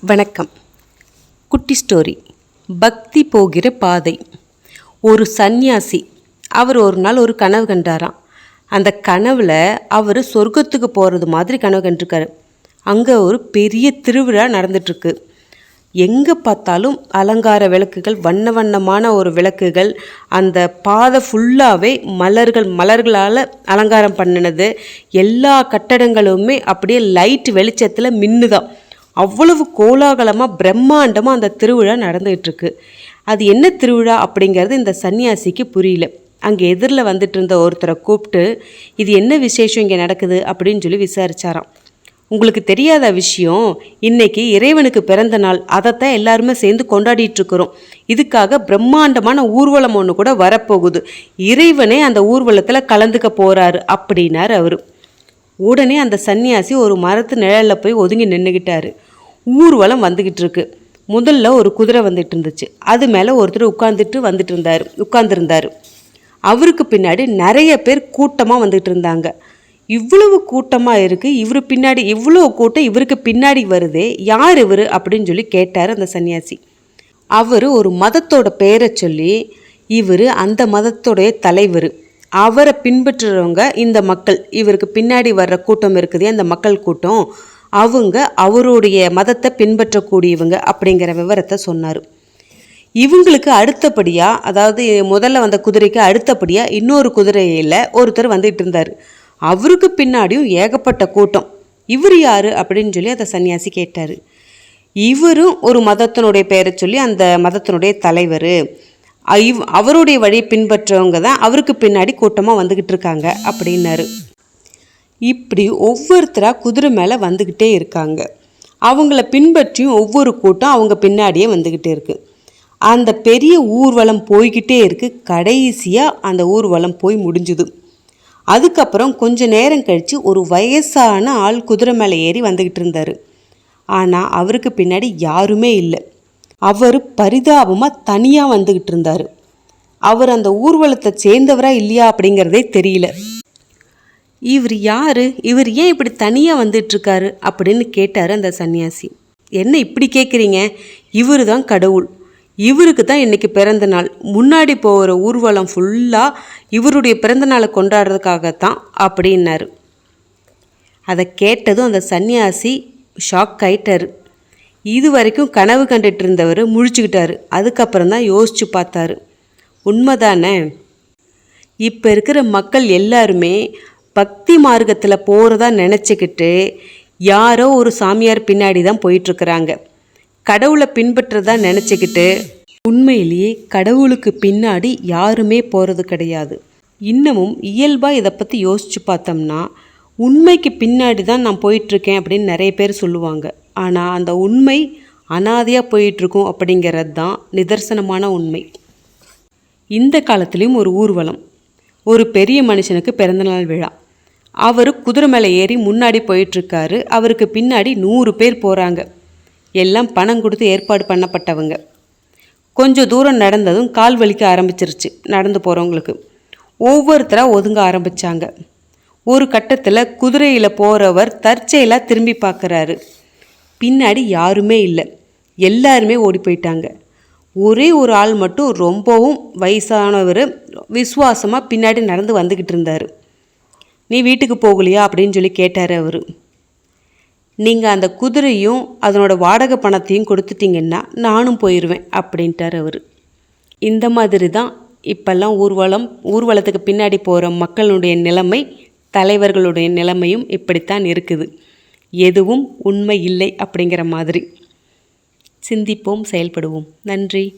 வணக்கம். குட்டி ஸ்டோரி. பக்தி போகிற பாதை. ஒரு சந்நியாசி அவர் ஒரு நாள் ஒரு கனவு கண்டாராம். அந்த கனவில் அவர் சொர்க்கத்துக்கு போகிறது மாதிரி கனவு கண்டிருக்காரு. அங்கே ஒரு பெரிய திருவிழா நடந்துட்டுருக்கு. எங்கே பார்த்தாலும் அலங்கார விளக்குகள் வண்ண வண்ணமான ஒரு விளக்குகள் அந்த பாதை ஃபுல்லாகவே மலர்கள் மலர்களால் அலங்காரம் பண்ணினது. எல்லா கட்டடங்களுமே அப்படியே லைட் வெளிச்சத்தில் மின்னுதான். அவ்வளவு கோலாகலமாக பிரம்மாண்டமாக அந்த திருவிழா நடந்துகிட்டு இருக்கு அது என்ன திருவிழா அப்படிங்கிறது இந்த சன்னியாசிக்கு புரியல. அங்கே எதிரில் வந்துட்டு இருந்த ஒருத்தரை கூப்பிட்டு இது என்ன விசேஷம் இங்கே நடக்குது? அப்படின்னு சொல்லி விசாரிச்சாராம். உங்களுக்கு தெரியாத விஷயம் இன்னைக்கு இறைவனுக்கு பிறந்த நாள். அதைத்தான் எல்லாருமே சேர்ந்து கொண்டாடிட்டு இருக்கிறோம் இதுக்காக பிரம்மாண்டமான ஊர்வலம் ஒன்று கூட வரப்போகுது. இறைவனே அந்த ஊர்வலத்தில் கலந்துக்க போறாரு அப்படின்னார் அவர். உடனே அந்த சன்னியாசி ஒரு மரத்து நிழலில் போய் ஒதுங்கி நின்றுக்கிட்டாரு ஊர்வலம் வந்துக்கிட்டு இருக்கு முதல்ல ஒரு குதிரை வந்துட்டு இருந்துச்சு அது மேலே ஒருத்தர் உட்காந்துட்டு வந்துட்டு இருந்தார் உட்கார்ந்துருந்தாரு. அவருக்கு பின்னாடி நிறைய பேர் கூட்டமாக வந்துட்டு இருந்தாங்க இவ்வளவு கூட்டமாக இருக்குது இவர் பின்னாடி இவ்வளோ கூட்டம் இவருக்கு பின்னாடி வருதே யார் இவர் அப்படின்னு சொல்லி கேட்டார் அந்த சன்னியாசி. அவர் ஒரு மதத்தோட பெயரை சொல்லி இவர் அந்த மதத்தோடைய தலைவர். அவரை பின்பற்றுறவங்க இந்த மக்கள். இவருக்கு பின்னாடி வர்ற கூட்டம் இருக்குது. அந்த மக்கள் கூட்டம் அவங்க அவருடைய மதத்தை பின்பற்றக்கூடியவங்க அப்படிங்கிற விவரத்தை சொன்னார். இவங்களுக்கு அடுத்தபடியாக அதாவது முதல்ல வந்த குதிரைக்கு அடுத்தபடியாக இன்னொரு குதிரையில் ஒருத்தர் வந்துட்டு இருந்தார். அவருக்கு பின்னாடியும் ஏகப்பட்ட கூட்டம். இவர் யார் அப்படின்னு சொல்லி அந்த சன்னியாசி கேட்டார். இவரும் ஒரு மதத்தினுடைய பெயரை சொல்லி அந்த மதத்தினுடைய தலைவர். அவருடைய வழியை பின்பற்றவங்க தான் அவருக்கு பின்னாடி கூட்டமாக வந்துக்கிட்டு இருக்காங்க அப்படின்னாரு. இப்படி ஒவ்வொருத்தராக குதிரை மேலே வந்துக்கிட்டே இருக்காங்க. அவங்கள பின்பற்றியும் ஒவ்வொரு கூட்டம் அவங்க பின்னாடியே வந்துக்கிட்டே இருக்குது அந்த பெரிய ஊர்வலம் போய்கிட்டே இருக்குது கடைசியாக அந்த ஊர்வலம் போய் முடிஞ்சுது. அதுக்கப்புறம் கொஞ்ச நேரம் கழித்து ஒரு வயசான ஆள் குதிரை மேலே ஏறி வந்துக்கிட்டு இருந்தார். ஆனால் அவருக்கு பின்னாடி யாருமே இல்லை. அவர் பரிதாபமாக தனியாக வந்துக்கிட்டு இருந்தார். அவர் அந்த ஊர்வலத்தை சேர்ந்தவரா இல்லையா அப்படிங்கிறதே தெரியல. இவர் யார்? இவர் ஏன் இப்படி தனியாக வந்துட்டுருக்காரு அப்படின்னு கேட்டார் அந்த சன்னியாசி. என்ன இப்படி கேட்குறீங்க இவர் தான் கடவுள். இவருக்கு தான் இன்றைக்கி பிறந்த நாள். முன்னாடி போகிற ஊர்வலம் ஃபுல்லாக இவருடைய பிறந்த நாளை கொண்டாடுறதுக்காகத்தான் அப்படின்னாரு. அதை கேட்டதும் அந்த சன்னியாசி ஷாக் ஆயிட்டார். இது வரைக்கும் கனவு கண்டுட்டு இருந்தவர் முழிச்சுக்கிட்டாரு. அதுக்கப்புறம் தான் யோசிச்சு பார்த்தாரு. உண்மைதானே? இப்போ இருக்கிற மக்கள் எல்லாருமே பக்தி மார்க்கத்தில் போகிறதா நினச்சிக்கிட்டு யாரோ ஒரு சாமியார் பின்னாடி தான் போயிட்டுருக்குறாங்க. கடவுளை பின்பற்றதா நினச்சிக்கிட்டு உண்மையிலேயே கடவுளுக்கு பின்னாடி யாருமே போகிறது கிடையாது. இன்னமும் இயல்பாக இதை பற்றி யோசித்து பார்த்தோம்னா உண்மைக்கு பின்னாடி தான் நான் போயிட்டுருக்கேன் அப்படின்னு நிறைய பேர் சொல்லுவாங்க. ஆனால் அந்த உண்மை அனாதையாக போயிட்டுருக்கும் அப்படிங்கிறது தான் நிதர்சனமான உண்மை. இந்த காலத்துலேயும் ஒரு ஊர்வலம் ஒரு பெரிய மனுஷனுக்கு பிறந்தநாள் விழா. அவர் குதிரை மேலே ஏறி முன்னாடி போயிட்டுருக்காரு. அவருக்கு பின்னாடி நூறு பேர் போகிறாங்க எல்லாம் பணம் கொடுத்து ஏற்பாடு பண்ணப்பட்டவங்க. கொஞ்சம் தூரம் நடந்ததும் கால் வலிக்க ஆரம்பிச்சிருச்சு நடந்து போகிறவங்களுக்கு ஒவ்வொருத்தராக ஒதுங்க ஆரம்பித்தாங்க ஒரு கட்டத்தில் குதிரையில் போகிறவர் தற்செயலாக திரும்பி பார்க்குறாரு பின்னாடி யாருமே இல்லை. எல்லாருமே ஓடி போயிட்டாங்க. ஒரே ஒரு ஆள் மட்டும் ரொம்பவும் வயசானவர் விசுவாசமாக பின்னாடி நடந்து வந்துக்கிட்டு இருந்தார். நீ வீட்டுக்கு போகலையா? அப்படின்னு சொல்லி கேட்டார் அவர். நீங்கள் அந்த குதிரையும் அதனோட வாடகை பணத்தையும் கொடுத்துட்டீங்கன்னா நானும் போயிடுவேன் அப்படின்ட்டார் அவர். இந்த மாதிரி தான் இப்போல்லாம் ஊர்வலம் ஊர்வலத்துக்கு பின்னாடி போகிற மக்களுடைய நிலைமை தலைவர்களுடைய நிலைமையும் இப்படித்தான் இருக்குது. எதுவும் உண்மை இல்லை அப்படிங்கிற மாதிரி. சிந்திப்போம் செயல்படுவோம். நன்றி.